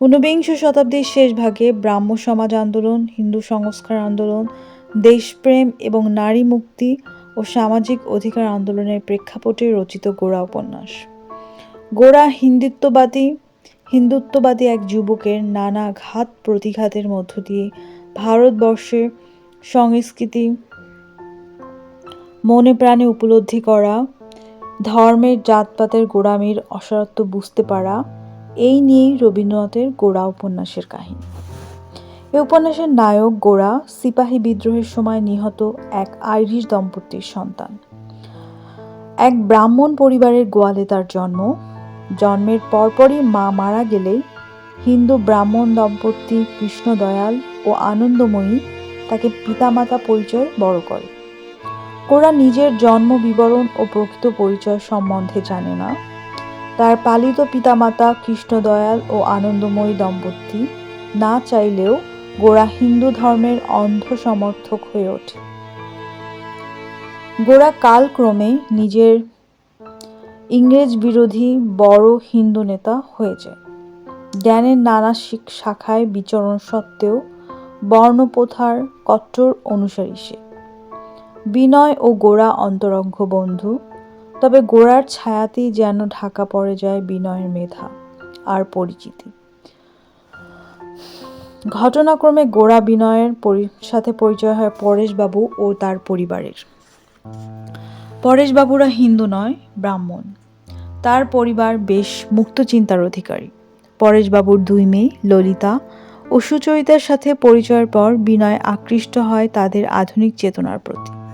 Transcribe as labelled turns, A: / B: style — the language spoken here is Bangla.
A: ঊনবিংশ শতাব্দীর শেষ ভাগে ব্রাহ্ম সমাজ আন্দোলন, হিন্দু সংস্কার আন্দোলন, দেশপ্রেম এবং নারী মুক্তি ও সামাজিক অধিকার আন্দোলনের প্রেক্ষাপটে রচিত গোড়া উপন্যাস। গোড়া হিন্দুত্ববাদী হিন্দুত্ববাদী এক যুবকের নানা ঘাত প্রতিঘাতের মধ্য দিয়ে ভারতবর্ষে সংস্কৃতি, মনে প্রাণে উপলব্ধি করা, ধর্মের জাতপাতের গোড়ামির অসারত্ব বুঝতে পারা এই নিয়েই রবীন্দ্রনাথের গোড়া উপন্যাসের কাহিনী। এই উপন্যাসের নায়ক গোড়া সিপাহী বিদ্রোহের সময় নিহত এক আইরিশ দম্পতির সন্তান। এক ব্রাহ্মণ পরিবারের গোয়ালে তার জন্ম। জন্মের পরপরই মা মারা গেলেই হিন্দু ব্রাহ্মণ দম্পতি কৃষ্ণদয়াল ও আনন্দময়ী তাকে পিতামাতা পরিচয় বড় করে। গোরা নিজের জন্ম বিবরণ ও প্রকৃত পরিচয় সম্বন্ধে জানে না। তার পালিত পিতামাতা কৃষ্ণদয়াল ও আনন্দময়ী দম্পতি না চাইলেও গোরা হিন্দু ধর্মের অন্ধ সমর্থক হয়ে ওঠে। গোরা কালক্রমে নিজের ইংরেজ বিরোধী বড় হিন্দু নেতা হয়ে যায় জ্ঞানের নানা শিখ শাখায় বিচরণ সত্ত্বেও বর্ণপ্রথার কট্টর অনুসারী সে। বিনয় ও গোড়া অন্তরঙ্গ বন্ধু। তবে গোড়ার ছায়াতেই যেন ঢাকা পড়ে যায় বিনয়ের মেধা আর পরিচিতি। ঘটনাক্রমে গোড়া বিনয়ের সাথে পরিচয় হয় পরেশবাবু ও তার পরিবারের। পরেশবাবুরা হিন্দু নয়, ব্রাহ্মণ। তার পরিবার বেশ মুক্ত চিন্তার অধিকারী। পরেশবাবুর দুই মেয়ে, ললিতা ও সুচরিতার সাথে পরিচয়ের পর বিনয় আকৃষ্ট হয় তাদের আধুনিক চেতনার প্রতি।